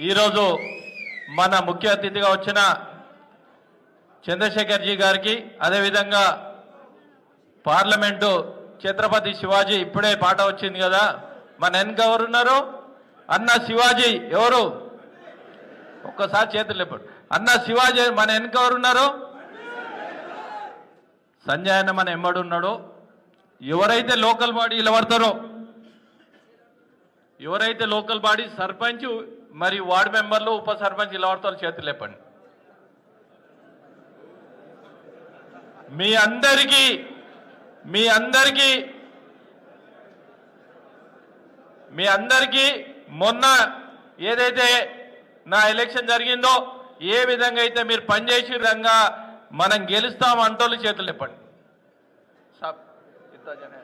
ఈరోజు మన ముఖ్య అతిథిగా వచ్చిన చంద్రశేఖర్ జీ గారికి అదేవిధంగా పార్లమెంటు ఛత్రపతి శివాజీ ఇప్పుడే పాట వచ్చింది కదా. మన వెనక ఎవరున్నారు అన్న శివాజీ ఎవరు? ఒక్కసారి చేతులు లేపాడు. అన్న శివాజీ మన వెనక ఎవరున్నారు సంజయ్ అన్న మన ఎంబడున్నాడు ఎవరైతే లోకల్ బాడీ నిలబడతారో ఎవరైతే లోకల్ బాడీ సర్పంచ్ మరి వార్డు మెంబర్లు ఉప సర్పంచ్ నిలబడతారో చేతులు లేపండి. మీ అందరికీ మీ అందరికీ మీ అందరికీ మొన్న ఏదైతే నా ఎలక్షన్ జరిగిందో ఏ విధంగా అయితే మీరు పనిచేసే విధంగా మనం గెలుస్తాం అంటోళ్ళు చేతులు జనే.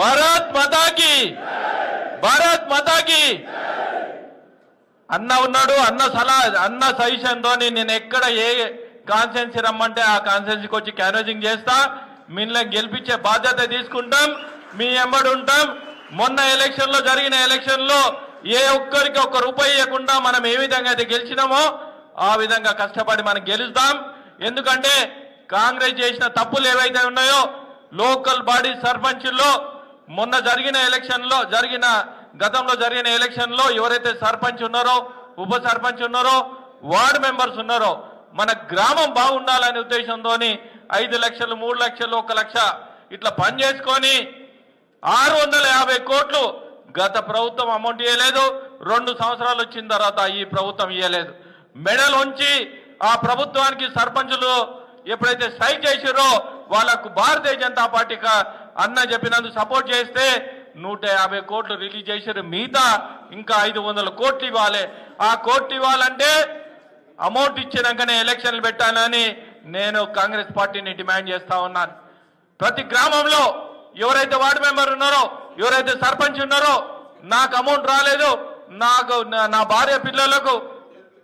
భారత్ మాతాకి భారత్ మాతాకి. అన్న ఉన్నాడు అన్న సలహా అన్న సజెషన్తో నేను ఎక్కడ ఏ కాన్సెన్సీ రమ్మంటే ఆ కాన్సెన్సీకి వచ్చి క్యారేజింగ్ చేస్తా. మిమ్మల్ని గెలిపించే బాధ్యత తీసుకుంటాం మీ ఎంబడి ఉంటాం. మొన్న ఎలక్షన్లో జరిగిన ఎలక్షన్లో ఏ ఒక్కరికి ఒక్క రూపాయి ఇవ్వకుండా మనం ఏ విధంగా అయితే గెలిచినామో ఆ విధంగా కష్టపడి మనం గెలుస్తాం. ఎందుకంటే కాంగ్రెస్ చేసిన తప్పులు ఏవైతే ఉన్నాయో లోకల్ బాడీ సర్పంచ్లో మొన్న జరిగిన ఎలక్షన్లో జరిగిన గతంలో జరిగిన ఎలక్షన్లో ఎవరైతే సర్పంచ్ ఉన్నారో ఉప సర్పంచ్ ఉన్నారో వార్డు మెంబర్స్ ఉన్నారో మన గ్రామం బాగుండాలనే ఉద్దేశంతో ఐదు లక్షలు మూడు లక్షలు ఒక లక్ష ఇట్లా పని చేసుకొని ఆరు వందల యాభై కోట్లు గత ప్రభుత్వం అమౌంట్ ఇవ్వలేదు రెండు సంవత్సరాలు వచ్చిన తర్వాత ఈ ప్రభుత్వం ఇవ్వలేదు మెడల్ ఉంచి ఆ ప్రభుత్వానికి సర్పంచులు ఎప్పుడైతే స్ట్రైక్ చేసిరో వాళ్ళకు భారతీయ జనతా పార్టీ అన్న చెప్పినందుకు సపోర్ట్ చేస్తే నూట యాభై కోట్లు రిలీజ్ చేశారు. మిగతా ఇంకా ఐదు వందల కోట్లు ఇవ్వాలి. ఆ కోట్లు ఇవ్వాలంటే అమౌంట్ ఇచ్చినాకనే ఎలక్షన్లు పెట్టాలని నేను కాంగ్రెస్ పార్టీని డిమాండ్ చేస్తా ఉన్నాను. ప్రతి గ్రామంలో ఎవరైతే వార్డు మెంబర్ ఉన్నారో ఎవరైతే సర్పంచ్ ఉన్నారో నాకు అమౌంట్ రాలేదు. నాకు నా- నా భార్య పిల్లలకు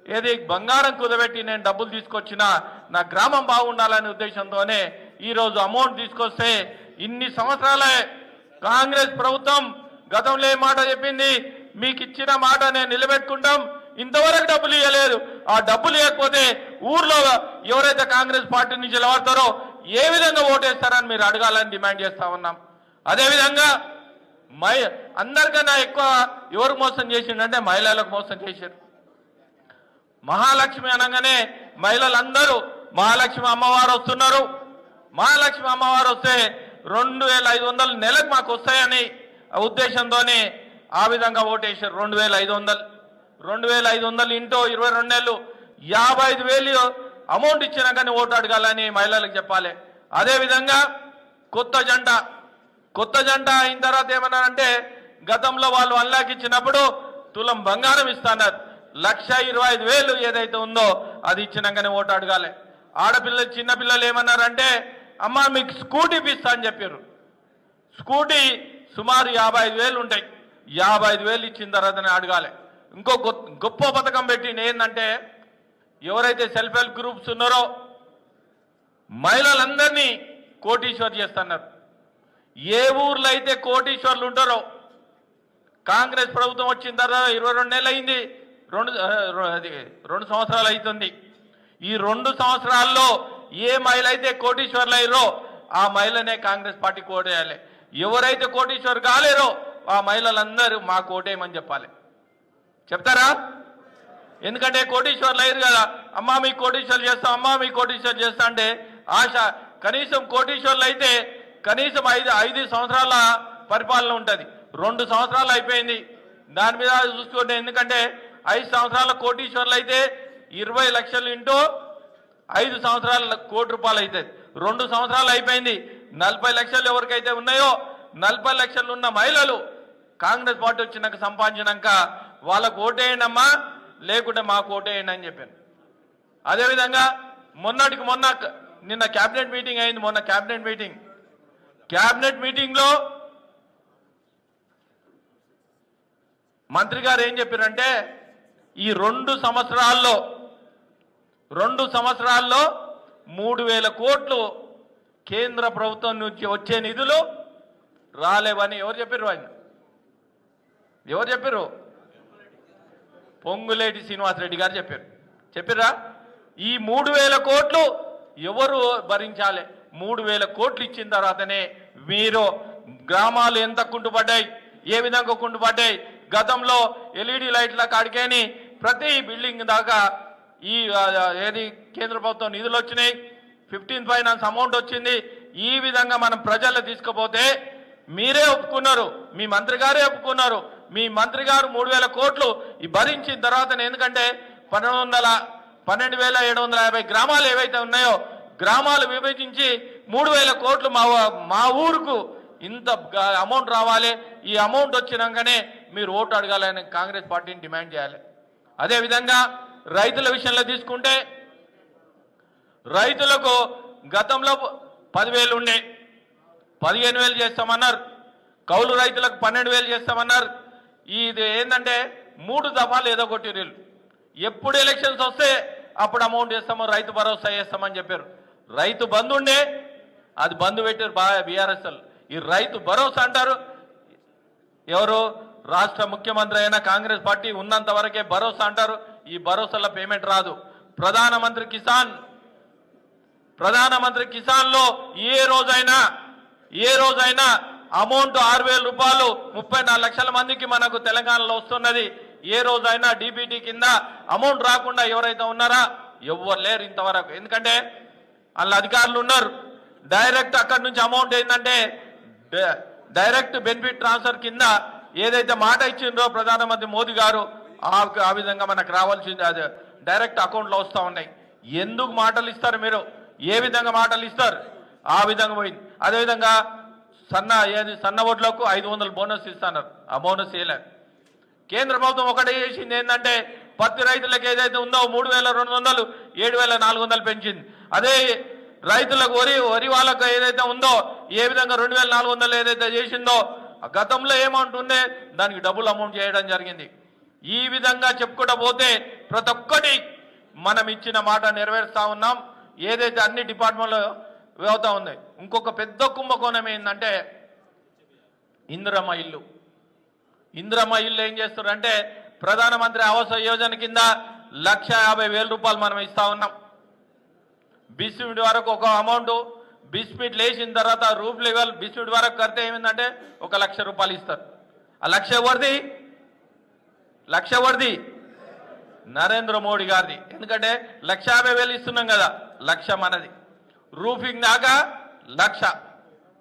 ఏది బంగారం కుదబెట్టి నేను డబ్బులు తీసుకొచ్చిన నా గ్రామం బాగుండాలనే ఉద్దేశంతోనే ఈరోజు అమౌంట్ తీసుకొస్తే ఇన్ని సంవత్సరాలే కాంగ్రెస్ ప్రభుత్వం గతంలో ఏ మాట చెప్పింది? మీకు ఇచ్చిన మాట నేను నిలబెట్టుకుంటాం. ఇంతవరకు డబ్బులు ఇవ్వలేదు ఆ డబ్బులు ఇవ్వకపోతే ఊర్లో ఎవరైతే కాంగ్రెస్ పార్టీ నుంచి నిలబడతారో ఏ విధంగా ఓటేస్తారని మీరు అడగాలని డిమాండ్ చేస్తా ఉన్నాం. అదేవిధంగా మై అందరికన్నా ఎక్కువ ఎవరు మోసం చేసిండంటే మహిళలకు మోసం చేశారు. మహాలక్ష్మి అనగానే మహిళలందరూ మహాలక్ష్మి అమ్మవారు వస్తున్నారు. మహాలక్ష్మి అమ్మవారు వస్తే రెండు వేల ఐదు వందలు నెలకు మాకు వస్తాయని ఉద్దేశంతోనే ఆ విధంగా ఓటేశారు. రెండు వేల ఐదు వందలు. రెండు వేల ఐదు వందలు ఇంటో ఇరవై రెండు నెలలు యాభై ఐదు వేలు అమౌంట్ ఇచ్చినా కానీ ఓటు అడగాలని మహిళలకు చెప్పాలి. అదేవిధంగా కొత్త జంట కొత్త జంట అయిన తర్వాత ఏమన్నారంటే గతంలో వాళ్ళు అల్లాకి ఇచ్చినప్పుడు తులం బంగారం ఇస్తున్నారు. లక్ష ఇరవై ఐదు వేలు ఏదైతే ఉందో అది ఇచ్చినాకనే ఓటు అడగాలి. ఆడపిల్లలు చిన్నపిల్లలు ఏమన్నారంటే అమ్మ మీకు స్కూటీ ఇప్పిస్తా అని చెప్పారు. స్కూటీ సుమారు యాభై ఐదు వేలు ఉంటాయి. యాభై ఐదు వేలు ఇచ్చిన తర్వాతనే అడగాలి. ఇంకో గొప్ప పథకం పెట్టింది ఏంటంటే ఎవరైతే సెల్ఫ్ హెల్ప్ గ్రూప్స్ ఉన్నారో మహిళలందరినీ కోటీశ్వర్ చేస్తున్నారు. ఏ ఊర్లో అయితే కోటీశ్వర్లు ఉంటారో కాంగ్రెస్ ప్రభుత్వం వచ్చిన తర్వాత ఇరవై రెండు నెలలు అయింది. రెండు అది రెండు సంవత్సరాలు అవుతుంది. ఈ రెండు సంవత్సరాల్లో ఏ మహిళ అయితే కోటీశ్వర్లు అయ్యారో ఆ మహిళనే కాంగ్రెస్ పార్టీకి ఓటేయాలి. ఎవరైతే కోటీశ్వర్ కాలేరో ఆ మహిళలందరూ మాకు ఓటేయమని చెప్పాలి. చెప్తారా? ఎందుకంటే కోటీశ్వర్లు అయ్యారు కదా. అమ్మా మీ కోటీశ్వర్లు చేస్తాం అమ్మా మీ కోటీశ్వర్లు చేస్తా అంటే ఆశ. కనీసం కోటీశ్వర్లు అయితే కనీసం ఐదు ఐదు సంవత్సరాల పరిపాలన ఉంటుంది. రెండు సంవత్సరాలు అయిపోయింది. దాని మీద చూసుకోండి. ఎందుకంటే ఐదు సంవత్సరాల కోటీశ్వర్లు అయితే ఇరవై లక్షలు ఇంటూ ఐదు సంవత్సరాల కోటి రూపాయలు అవుతుంది రెండు సంవత్సరాలు అయిపోయింది. నలభై లక్షలు ఎవరికైతే ఉన్నాయో నలభై లక్షలు ఉన్న మహిళలు కాంగ్రెస్ పార్టీ వచ్చినాక సంపాదించినాక వాళ్ళకు ఓటేయండమ్మా లేకుంటే మాకు ఓటేయండి అని చెప్పాను. అదేవిధంగా మొన్నటికి మొన్న నిన్న క్యాబినెట్ మీటింగ్ అయింది మొన్న క్యాబినెట్ మీటింగ్. క్యాబినెట్ మీటింగ్లో మంత్రి గారు ఏం చెప్పారంటే ఈ రెండు సంవత్సరాల్లో రెండు సంవత్సరాల్లో మూడు వేల కోట్లు కేంద్ర ప్రభుత్వం నుంచి వచ్చే నిధులు రాలేవని ఎవరు చెప్పారు ఆయన? ఎవరు చెప్పారు పొంగులేటి శ్రీనివాసరెడ్డి గారు చెప్పారు. చెప్పారా ఈ మూడు వేల కోట్లు ఎవరు భరించాలి? మూడు వేల కోట్లు ఇచ్చిన తర్వాతనే మీరు గ్రామాలు ఎంత కుంటుపడ్డాయి? ఏ విధంగా కుంటుపడ్డాయి? గతంలో ఎల్ఈడి లైట్ల కాడికేని ప్రతి బిల్డింగ్ దాకా ఈ ఏది కేంద్ర ప్రభుత్వం నిధులు వచ్చినాయి ఫిఫ్టీన్ ఫైనాన్స్ అమౌంట్ వచ్చింది ఈ విధంగా మనం ప్రజలు తీసుకుపోతే మీరే ఒప్పుకున్నారు మీ మంత్రి గారే ఒప్పుకున్నారు మీ మంత్రి గారు మూడు వేల కోట్లు ఈ భరించిన తర్వాత ఎందుకంటే పన్నెండు వందల పన్నెండు వేల ఏడు వందల యాభై గ్రామాలు ఏవైతే ఉన్నాయో గ్రామాలు విభజించి మూడు వేల కోట్లు మా మా ఊరుకు ఇంత అమౌంట్ రావాలి ఈ అమౌంట్ వచ్చినాకనే మీరు ఓటు అడగాలని కాంగ్రెస్ పార్టీని డిమాండ్ చేయాలి. అదేవిధంగా రైతుల విషయంలో తీసుకుంటే రైతులకు గతంలో పదివేలు ఉండే పదిహేను వేలు చేస్తామన్నారు. కౌలు రైతులకు పన్నెండు వేలు చేస్తామన్నారు. ఇది ఏంటంటే మూడు దఫాలు ఏదో కొట్టి వీళ్ళు. ఎప్పుడు ఎలక్షన్స్ వస్తే అప్పుడు అమౌంట్ చేస్తాము రైతు భరోసా చేస్తామని చెప్పారు. రైతు బంధు ఉండే అది బంధు పెట్టారు బాగా బీఆర్ఎస్ఎల్ ఈ రైతు భరోసా అంటారు ఎవరు? రాష్ట్ర ముఖ్యమంత్రి అయిన కాంగ్రెస్ పార్టీ ఉన్నంత వరకే భరోసా అంటారు. ఈ భరోసాల పేమెంట్ రాదు. ప్రధానమంత్రి కిసాన్ ప్రధానమంత్రి కిసాన్లో ఏ రోజైనా ఏ రోజైనా అమౌంట్ ఆరు వేల రూపాయలు ముప్పై నాలుగు లక్షల మందికి మనకు తెలంగాణలో వస్తున్నది. ఏ రోజైనా డీబీటీ కింద అమౌంట్ రాకుండా ఎవరైతే ఉన్నారా ఎవ్వరు లేరు ఇంతవరకు. ఎందుకంటే వాళ్ళ అధికారులు ఉన్నారు. డైరెక్ట్ అక్కడి నుంచి అమౌంట్ ఏంటంటే డైరెక్ట్ బెనిఫిట్ ట్రాన్స్ఫర్ కింద ఏదైతే మాట ఇచ్చిందో ప్రధానమంత్రి మోదీ గారు ఆ విధంగా మనకు రావాల్సింది అది. డైరెక్ట్ అకౌంట్లో వస్తూ ఉన్నాయి. ఎందుకు మాటలు ఇస్తారు మీరు? ఏ విధంగా మాటలు ఇస్తారు? ఆ విధంగా పోయింది. అదేవిధంగా సన్న ఏది సన్న ఓట్లకు ఐదు వందలు బోనస్ ఇస్తున్నారు. ఆ బోనస్ వేయలే కేంద్ర ప్రభుత్వం ఒకటే చేసింది ఏంటంటే పత్తి రైతులకు ఏదైతే ఉందో మూడు వేల రెండు వందలు ఏడు వేల నాలుగు వందలు పెంచింది. అదే రైతులకు వరి వరి వాళ్ళకు ఏదైతే ఉందో ఏ విధంగా రెండు వేల నాలుగు వందలు ఏదైతే చేసిందో గతంలో ఏమౌంట్ ఉండే దానికి డబుల్ అమౌంట్ చేయడం జరిగింది. ఈ విధంగా చెప్పుకుంటూ పోతే ప్రతి ఒక్కటి మనం ఇచ్చిన మాట నెరవేరుస్తా ఉన్నాం. ఏదైతే అన్ని డిపార్ట్మెంట్లో అవుతా ఉంది ఇంకొక పెద్ద కుంభకోణం ఏంటంటే ఇందిరమ్మ ఇల్లు. ఇందిరమ్మ ఇల్లు ఏం చేస్తారంటే ప్రధానమంత్రి ఆవాస యోజన కింద లక్ష యాభై వేల రూపాయలు మనం ఇస్తా ఉన్నాం. బిస్మిట్ వరకు ఒక అమౌంట్ బిస్మిట్ లేచిన తర్వాత రూప్ లెవెల్ బిస్మిట్ వరకు కడితే ఏమిందంటే ఒక లక్ష రూపాయలు ఇస్తారు. ఆ లక్ష ఎవరిది? లక్ష ఎవరిది నరేంద్ర మోడీ గారిది. ఎందుకంటే లక్ష యాభై వేలు ఇస్తున్నాం కదా లక్ష మనది. రూఫింగ్ దాకా లక్ష.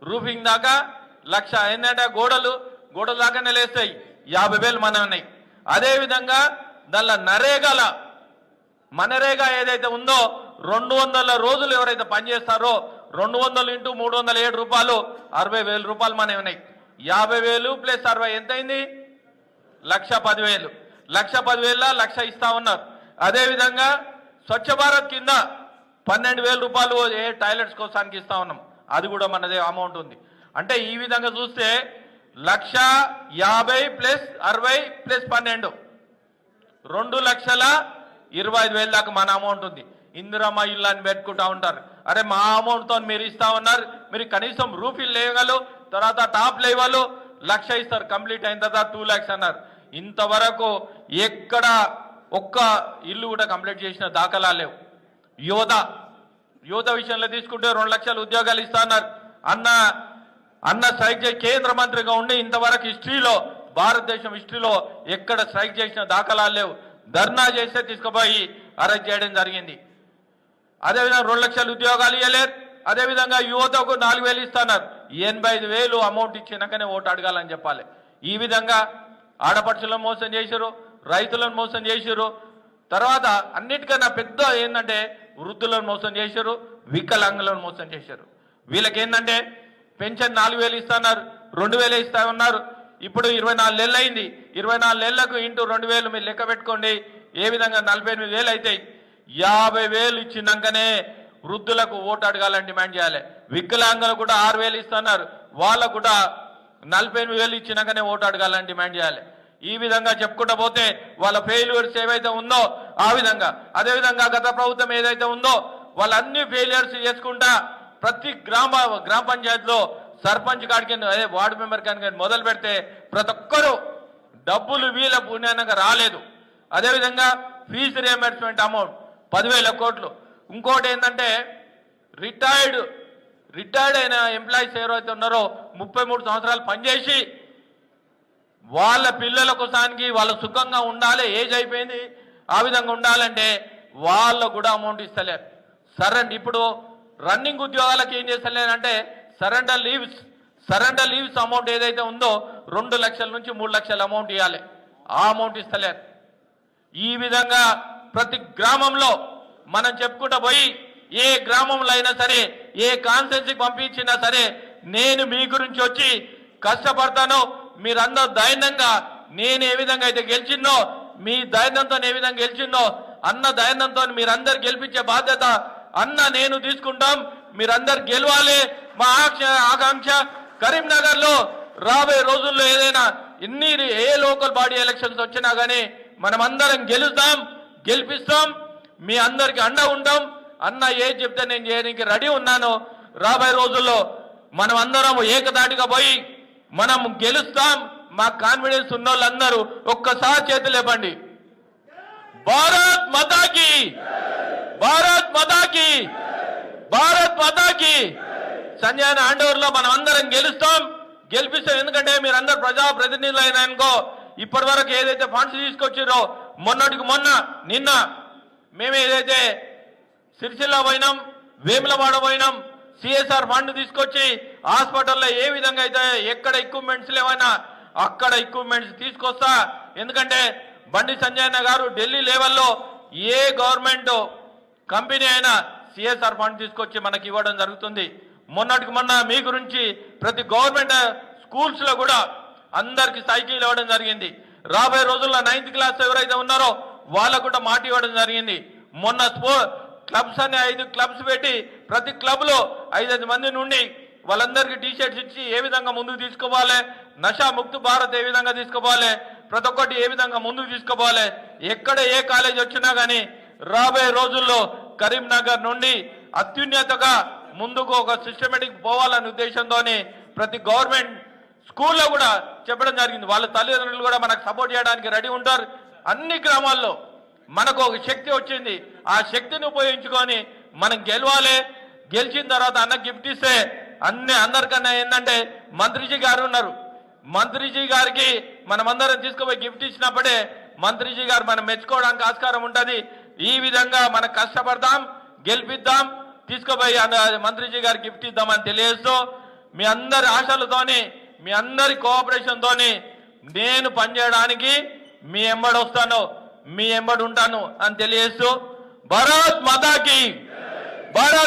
రూఫింగ్ దాకా లక్ష. ఏంటంటే గోడలు గోడలు దాకానే లేస్తాయి. యాభై వేలు మన ఉన్నాయి. అదేవిధంగా దానిలో నరేగాల మనరేగా ఏదైతే ఉందో రెండు వందల రోజులు ఎవరైతే పనిచేస్తారో రెండు వందలు ఇంటూ మూడు వందల ఏడు రూపాయలు అరవై వేల రూపాయలు మనవి ఉన్నాయి. యాభై వేలు ప్లస్ అరవై. ఎంత అయింది లక్ష పదివేలు. లక్ష పదివేల లక్ష ఇస్తా ఉన్నారు. అదేవిధంగా స్వచ్ఛ భారత్ కింద పన్నెండు వేల రూపాయలు ఏ టాయిలెట్స్ కోసానికి ఇస్తా ఉన్నాం. అది కూడా మనదే అమౌంట్ ఉంది. అంటే ఈ విధంగా చూస్తే లక్ష యాభై ప్లస్ అరవై ప్లస్ పన్నెండు. రెండు లక్షల ఇరవై ఐదు వేల దాకా మన అమౌంట్ ఉంది. ఇందిరమ్మ ఇల్లు అని పెట్టుకుంటా ఉంటారు. అరే మా అమౌంట్తో మీరు ఇస్తా ఉన్నారు. మీరు కనీసం రూఫీలు లేవగలరు. తర్వాత టాప్ లేవలు లక్ష ఇస్తారు. కంప్లీట్ అయిన తర్వాత టూ ల్యాక్స్ అన్నారు. ఇంతవరకు ఎక్కడ ఒక్క ఇల్లు కూడా కంప్లీట్ చేసిన దాఖలా లేవు. యువత యువత విషయంలో తీసుకుంటే రెండు లక్షల ఉద్యోగాలు ఇస్తానన్నారు అన్న అన్న స్ట్రైక్ చేసి కేంద్ర మంత్రిగా ఉండి ఇంతవరకు హిస్టరీలో భారతదేశం హిస్టరీలో ఎక్కడ స్ట్రైక్ చేసిన దాఖలాలు లేవు. ధర్నా చేస్తే తీసుకుపోయి అరెస్ట్ చేయడం జరిగింది. అదేవిధంగా రెండు లక్షల ఉద్యోగాలు ఇవ్వలేరు అదేవిధంగా యువతకు నాలుగు వేలు ఇస్తున్నారు ఎనభై ఐదు వేలు అమౌంట్ ఇచ్చినాకనే ఓటు అడగాలని చెప్పాలి. ఈ విధంగా ఆడపడుచులను మోసం చేశారు రైతులను మోసం చేశారు తర్వాత అన్నిటికన్నా పెద్ద ఏంటంటే వృద్ధులను మోసం చేశారు వికలాంగులను మోసం చేశారు వీళ్ళకి ఏంటంటే పెన్షన్ నాలుగు వేలు ఇస్తున్నారు రెండు వేలు ఇస్తా ఉన్నారు. ఇప్పుడు ఇరవై నాలుగు నెలలు అయింది. ఇరవై నాలుగు నెలలకు ఇంటూ రెండు వేలు మీరు లెక్క పెట్టుకోండి. ఏ విధంగా నలభై ఎనిమిది వేలు అవుతాయి యాభై వేలు ఇచ్చినాకనే వృద్ధులకు ఓటు అడగాలని డిమాండ్ చేయాలి. వికలాంగులు కూడా ఆరు వేలు ఇస్తున్నారు. వాళ్ళకు కూడా నలభై ఎనిమిది వేలు ఇచ్చినాకనే ఓటు అడగాలని డిమాండ్ చేయాలి. ఈ విధంగా చెప్పుకుంటూ పోతే వాళ్ళ ఫెయిల్యూర్స్ ఏవైతే ఉందో ఆ విధంగా. అదేవిధంగా గత ప్రభుత్వం ఏదైతే ఉందో వాళ్ళన్ని ఫెయిల్యూర్స్ చేసుకుంటా ప్రతి గ్రామ గ్రామ పంచాయతీలో సర్పంచ్ కాడికి అదే వార్డు మెంబర్ కానీ మొదలు పెడితే ప్రతి ఒక్కరూ డబ్బులు వీళ్ళ పుణ్యానంగా రాలేదు. అదేవిధంగా ఫీజు రియంబర్స్మెంట్ అమౌంట్ పదివేల కోట్లు. ఇంకోటి ఏంటంటే రిటైర్డ్ రిటైర్డ్ అయిన ఎంప్లాయీస్ ఎవరైతే ఉన్నారో ముప్పై మూడు సంవత్సరాలు పనిచేసి వాళ్ళ పిల్లల కోసానికి వాళ్ళ సుఖంగా ఉండాలి ఏజ్ అయిపోయింది ఆ విధంగా ఉండాలంటే వాళ్ళు కూడా అమౌంట్ ఇస్తలేరు. సరెండ్ ఇప్పుడు రన్నింగ్ ఉద్యోగాలకు ఏం చేస్తలేరంటే surrender leaves surrender leaves amount ఏదైతే ఉందో రెండు లక్షల నుంచి మూడు లక్షల అమౌంట్ ఇవ్వాలి ఆ అమౌంట్ ఇస్తలేరు. ఈ విధంగా ప్రతి గ్రామంలో మనం చెప్పుకుంటూ పోయి ఏ గ్రామంలో అయినా సరే ఏ కాన్స్టెన్సీకి పంపించినా సరే నేను మీ గురించి వచ్చి కష్టపడతాను మీరందరూ దైన్యంగా నేను ఏ విధంగా అయితే గెలిచిందో మీ దైన్యంతో ఏ విధంగా గెలిచిందో అన్న దైన్యంతో మీరందరు గెలిపించే బాధ్యత అన్న నేను తీసుకుంటాం. మీరందరు గెలవాలి. మా ఆక్ష- ఆకాంక్ష కరీంనగర్లో రాబోయే రోజుల్లో ఏదైనా ఎన్ని ఏ లోకల్ బాడీ ఎలక్షన్స్ వచ్చినా గానీ మనం అందరం గెలుస్తాం గెలిపిస్తాం. మీ అందరికి అండ ఉంటాం. అన్న ఏ చెప్తే నేను చేయడానికి రెడీ ఉన్నాను. రాబోయే రోజుల్లో మనం అందరం ఏకదాటిగా పోయి మనం గెలుస్తాం. మా కాన్ఫిడెన్స్ ఉన్న వాళ్ళందరూ ఒక్కసారి చేతులు లేపండి. భారత్ మతాకి! భారత్ మతాకి! భారత్ మతాకి! సంజయ్ హ్యాండ్లో మనం అందరం గెలుస్తాం. గెలిపిస్తాం. ఎందుకంటే మీరందరూ ప్రజా ప్రతినిధులు అయినా అనుకో ఇప్పటి వరకు ఏదైతే ఫండ్స్ తీసుకొచ్చారో మొన్నటికి మొన్న నిన్న మేము ఏదైతే సిరిసిల్ల పోయినాం వేములవాడ పోయినాం సిఎస్ఆర్ ఫండ్ తీసుకొచ్చి హాస్పిటల్లో ఏ విధంగా అయితే ఎక్కడ ఎక్విప్మెంట్స్ లేవైనా అక్కడ ఎక్విప్మెంట్స్ తీసుకొస్తా. ఎందుకంటే బండి సంజయ్ గారు ఢిల్లీ లెవెల్లో ఏ గవర్నమెంట్ కంపెనీ అయినా సిఎస్ఆర్ ఫండ్ తీసుకొచ్చి మనకి ఇవ్వడం జరుగుతుంది. మొన్నటికి మొన్న మీ గురించి ప్రతి గవర్నమెంట్ స్కూల్స్లో కూడా అందరికి సైకిల్ ఇవ్వడం జరిగింది. రాబోయే రోజుల్లో నైన్త్ క్లాస్ ఎవరైతే ఉన్నారో వాళ్ళకు కూడా మాట ఇవ్వడం జరిగింది. మొన్న స్పో క్లబ్స్ అనే ఐదు క్లబ్స్ పెట్టి ప్రతి క్లబ్లో ఐదైదు మంది నుండి వాళ్ళందరికీ టీ షర్ట్స్ ఇచ్చి ఏ విధంగా ముందుకు తీసుకోవాలి? నషా ముక్తు భారత్ ఏ విధంగా తీసుకోవాలి? ప్రతి ఒక్కటి ఏ విధంగా ముందుకు తీసుకోవాలి? ఎక్కడ ఏ కాలేజ్ వచ్చినా కానీ రాబోయే రోజుల్లో కరీంనగర్ నుండి అత్యున్నతగా ముందుకు ఒక సిస్టమేటిక్ పోవాలనే ఉద్దేశంతోనే ప్రతి గవర్నమెంట్ స్కూల్లో కూడా చెప్పడం జరిగింది. వాళ్ళ తల్లిదండ్రులు కూడా మనకు సపోర్ట్ చేయడానికి రెడీ ఉంటారు. అన్ని గ్రామాల్లో మనకు ఒక శక్తి వచ్చింది. ఆ శక్తిని ఉపయోగించుకొని మనం గెలవాలి. గెలిచిన తర్వాత అన్న గిఫ్ట్ ఇస్తే అన్ని అందరికన్నా ఏంటంటే మంత్రిజీ గారు ఉన్నారు. మంత్రిజీ గారికి మనమందరం తీసుకుపోయి గిఫ్ట్ ఇచ్చినప్పుడే మంత్రిజీ గారు మనం మెచ్చుకోవడానికి ఆస్కారం ఉంటుంది. ఈ విధంగా మనం కష్టపడదాం గెలిపిద్దాం తీసుకుపోయి మంత్రిజీ గారు గిఫ్ట్ ఇద్దామని తెలియజేస్తూ మీ అందరి ఆశలతోని మీ అందరి కోఆపరేషన్తోని నేను పనిచేయడానికి మీ ఎంబడి వస్తాను. మీ ఎంబడి ఉంటాను అని తెలియజేస్తూ భరత్ మాతాకి. భారత్